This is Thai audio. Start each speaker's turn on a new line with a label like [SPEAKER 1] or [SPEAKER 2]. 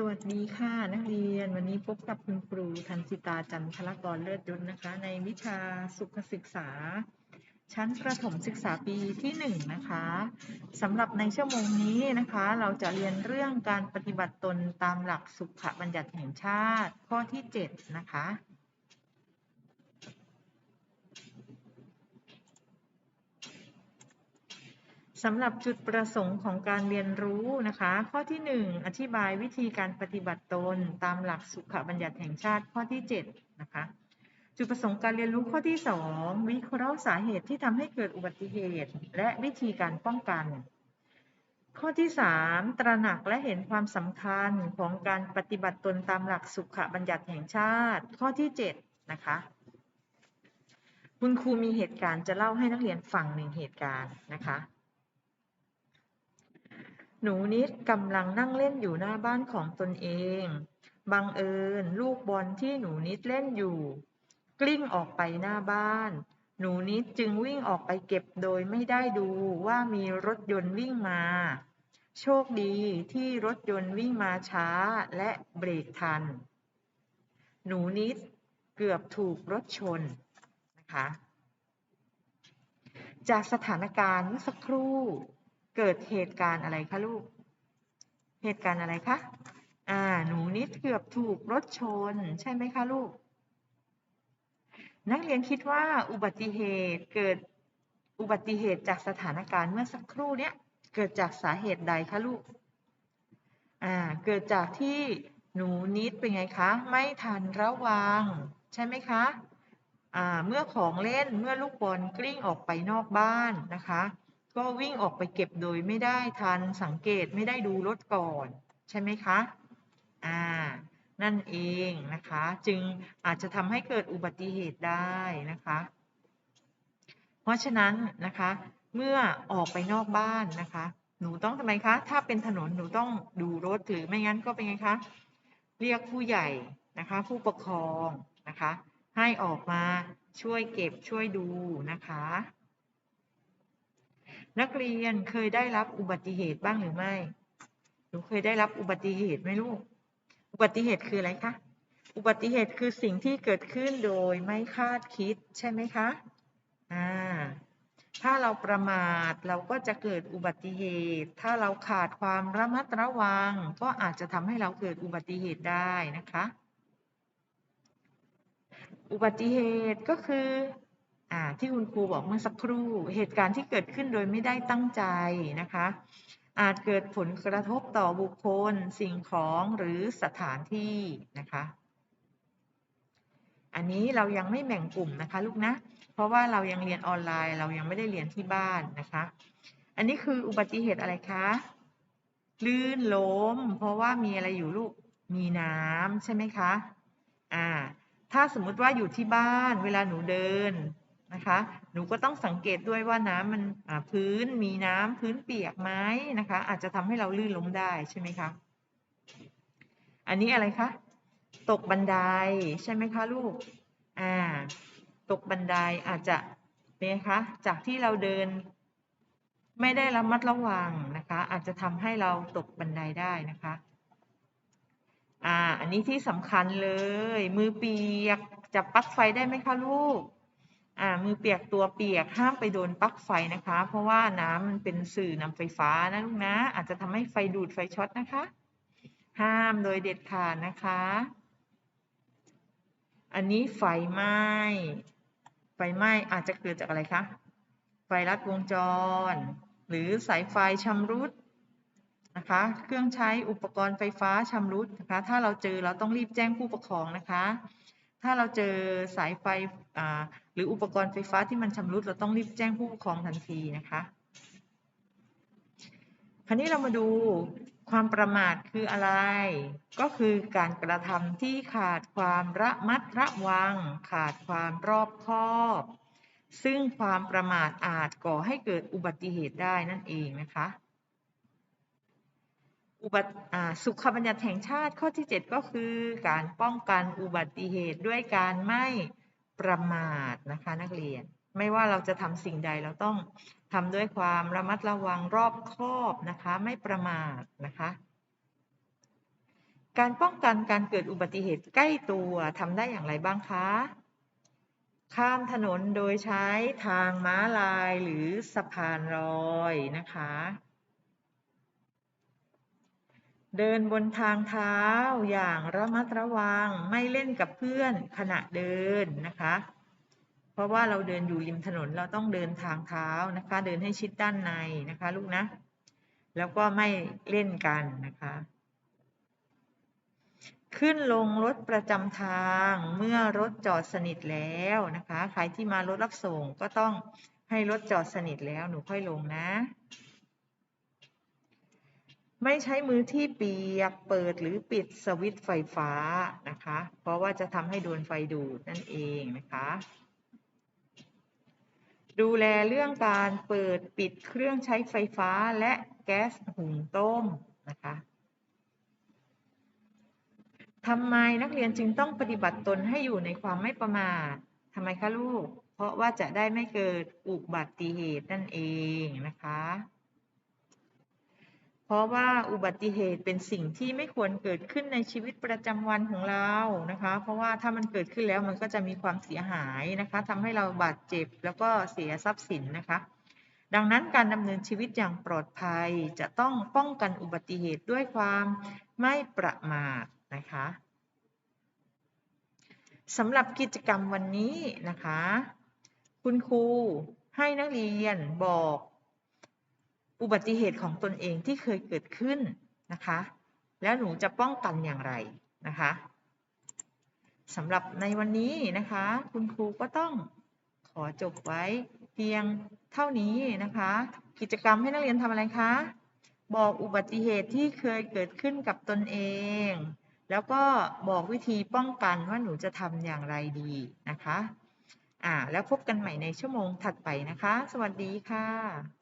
[SPEAKER 1] สวัสดีค่ะ นักเรียนวันนี้พบกับคุณครูทันสิตาจันทรกรเลิศยศนะคะ ในวิชาสุขศึกษา ชั้นประถมศึกษาปีที่1นงนะคะสำหรับในชั่วโมงนี้นะคะ เราจะเรียนเรื่องการปฏิบัติตนตามหลักสุขบัญญัติแห่งชาติข้อที่ 7 นะคะ สำหรับจุดประสงค์ของการเรียนรู้นะคะ ข้อที่ 1 อธิบายวิธีการปฏิบัติตนตามหลักสุขบัญญัติแห่งชาติข้อที่7นะคะจุดประสงค์การเรียนรู้ข้อที่ 2 วิเคราะห์สาเหตุที่ทำให้เกิดอุบัติเหตุ และวิธีการป้องกัน ข้อที่ 3 ตระหนักและเห็นความสำคัญของการปฏิบัติตนตามหลักสุขบัญญัติแห่งชาติ ข้อที่ 7 นะคะ คุณครูมีเหตุการณ์จะเล่าให้นักเรียนฟังหนึ่งเหตุการณ์นะคะ หนูนิดกำลังนั่งเล่นอยู่หน้าบ้านของตนเอง บังเอิญลูกบอลที่หนูนิดเล่นอยู่ กลิ้งออกไปหน้าบ้าน หนูนิดจึงวิ่งออกไปเก็บโดยไม่ได้ดูว่ามีรถยนต์วิ่งมา โชคดีที่รถยนต์วิ่งมาช้าและเบรกทัน หนูนิดเกือบถูกรถชนนะคะ จากสถานการณ์เมื่อสักครู่ เกิดเหตุการณ์อะไรคะลูก เหตุการณ์อะไรคะ อ่า หนูนิดเกือบถูกรถชน ใช่ไหมคะลูก นักเรียนคิดว่าอุบัติเหตุเกิดอุบัติเหตุจากสถานการณ์เมื่อสักครู่เนี้ยเกิดจากสาเหตุใดคะลูก อ่า เกิดจากที่หนูนิดเป็นไงคะ ไม่ทันระวัง ใช่ไหมคะ อ่า เมื่อของเล่นเมื่อลูกบอลกลิ้งออกไปนอกบ้านนะคะ ก็วิ่งออกไปเก็บโดยไม่ได้ทันสังเกตไม่ได้ดูรถก่อน ใช่ไหมคะ อ่า นั่นเองนะคะ จึงอาจจะทำให้เกิดอุบัติเหตุได้นะคะ เพราะฉะนั้นนะคะ เมื่อออกไปนอกบ้านนะคะ หนูต้องทำไมคะ ถ้าเป็นถนนหนูต้องดูรถหรือไม่งั้นก็เป็นไงคะ เรียกผู้ใหญ่นะคะ ผู้ปกครองนะคะ ให้ออกมาช่วยเก็บช่วยดูนะคะ นักเรียนเคยได้รับอุบัติเหตุบ้างหรือไม่ หนูเคยได้รับอุบัติเหตุไหมลูก อุบัติเหตุคืออะไรคะ อุบัติเหตุคือสิ่งที่เกิดขึ้นโดยไม่คาดคิดใช่ไหมคะ อ่า ถ้าเราประมาทเราก็จะเกิดอุบัติเหตุ ถ้าเราขาดความระมัดระวัง ก็อาจจะทำให้เราเกิดอุบัติเหตุได้นะคะ อุบัติเหตุก็คือ ที่คุณครูบอกเมื่อสักครู่ เหตุการณ์ที่เกิดขึ้นโดยไม่ได้ตั้งใจนะคะ อาจเกิดผลกระทบต่อบุคคล สิ่งของหรือสถานที่นะคะ อันนี้เรายังไม่แบ่งกลุ่มนะคะลูกนะ เพราะว่าเรายังเรียนออนไลน์ เรายังไม่ได้เรียนที่บ้านนะคะ อันนี้คืออุบัติเหตุอะไรคะลื่นล้ม เพราะว่ามีอะไรอยู่ลูก มีน้ำใช่ไหมคะ อ่า ถ้าสมมุติว่าอยู่ที่บ้าน เวลาหนูเดิน นะคะ หนูก็ต้องสังเกตด้วยว่าน้ำมันพื้นมีน้ำพื้นเปียกไหมนะคะ อาจจะทำให้เราลื่นล้มได้ใช่ไหมคะ อันนี้อะไรคะ ตกบันไดใช่ไหมคะลูก อ่า ตกบันไดอาจจะเป็นคะ จากที่เราเดิน ไม่ได้ระมัดระวังนะคะ อาจจะทำให้เราตกบันไดได้นะคะอ่า อันนี้ที่สำคัญเลย มือเปียกจับปลั๊กไฟได้ไหมคะลูก อ่ามือเปียกตัวเปียกห้ามไปโดนปลั๊กไฟนะคะ เพราะว่าน้ำมันเป็นสื่อนำไฟฟ้านะลูกนะ อาจจะทำให้ไฟดูดไฟช็อตนะคะ ห้ามโดยเด็ดขาดนะคะ อันนี้ไฟไหม้ไฟไหม้อาจจะเกิดจากอะไรคะไฟลัดวงจร หรือสายไฟชำรุดนะคะ เครื่องใช้อุปกรณ์ไฟฟ้าชำรุดนะคะ ถ้าเราเจอเราต้องรีบแจ้งผู้ปกครองนะคะ ถ้าเราเจอสายไฟหรืออุปกรณ์ไฟฟ้าที่มันชำรุด เราต้องรีบแจ้งผู้ปกครองทันทีนะคะ คราวนี้เรามาดูความประมาทคืออะไร ก็คือการกระทำที่ขาดความระมัดระวัง ขาดความรอบคอบ ซึ่งความประมาทอาจก่อให้เกิดอุบัติเหตุได้นั่นเองนะคะ อุบัติสุขบัญญัติแห่งชาติข้อที่ 7 ก็คือ การป้องกันอุบัติเหตุด้วยการไม่ประมาทนะคะนักเรียน ไม่ว่าเราจะทำสิ่งใดเราต้องทำด้วยความระมัดระวังรอบคอบนะคะไม่ประมาทนะคะการป้องกันการเกิดอุบัติเหตุใกล้ตัวทำได้อย่างไรบ้างคะ ข้ามถนนโดยใช้ทางม้าลายหรือสะพานลอยนะคะ เดินบนทางเท้าอย่างระมัดระวังไม่เล่นกับเพื่อนขณะเดินนะคะ เพราะว่าเราเดินอยู่ริมถนนเราต้องเดินทางเท้านะคะ เดินให้ชิดด้านในนะคะลูกนะ แล้วก็ไม่เล่นกันนะคะ ขึ้นลงรถประจำทางเมื่อรถจอดสนิทแล้วนะคะ ใครที่มารถรับส่งก็ต้องให้รถจอดสนิทแล้วหนูค่อยลงนะ ไม่ใช้มือที่เปียกเปิดหรือปิดสวิตช์ไฟฟ้านะคะ เพราะว่าจะทำให้โดนไฟดูดนั่นเองนะคะ ดูแลเรื่องการเปิดปิดเครื่องใช้ไฟฟ้าและแก๊สหุงต้มนะคะทำไมนักเรียนจึงต้องปฏิบัติตนให้อยู่ในความไม่ประมาททำไมคะลูก เพราะว่าจะได้ไม่เกิดอุบัติเหตุนั่นเองนะคะ เพราะว่าอุบัติเหตุเป็นสิ่งที่ไม่ควรเกิดขึ้นในชีวิตประจำวันของเรานะคะ เพราะว่าถ้ามันเกิดขึ้นแล้วมันก็จะมีความเสียหายนะคะทำให้เราบาดเจ็บแล้วก็เสียทรัพย์สินนะคะ ดังนั้นการดำเนินชีวิตอย่างปลอดภัยจะต้องป้องกันอุบัติเหตุด้วยความไม่ประมาทนะคะสำหรับกิจกรรมวันนี้นะคะ คุณครูให้นักเรียนบอก อุบัติเหตุของตนเองที่เคยเกิดขึ้นนะคะ แล้วหนูจะป้องกันอย่างไรนะคะสำหรับในวันนี้นะคะ คุณครูก็ต้องขอจบไว้เพียงเท่านี้นะคะ กิจกรรมให้นักเรียนทำอะไรคะ บอกอุบัติเหตุที่เคยเกิดขึ้นกับตนเอง แล้วก็บอกวิธีป้องกันว่าหนูจะทำอย่างไรดีนะคะอ่าแล้วพบกันใหม่ในชั่วโมงถัดไปนะคะ สวัสดีค่ะ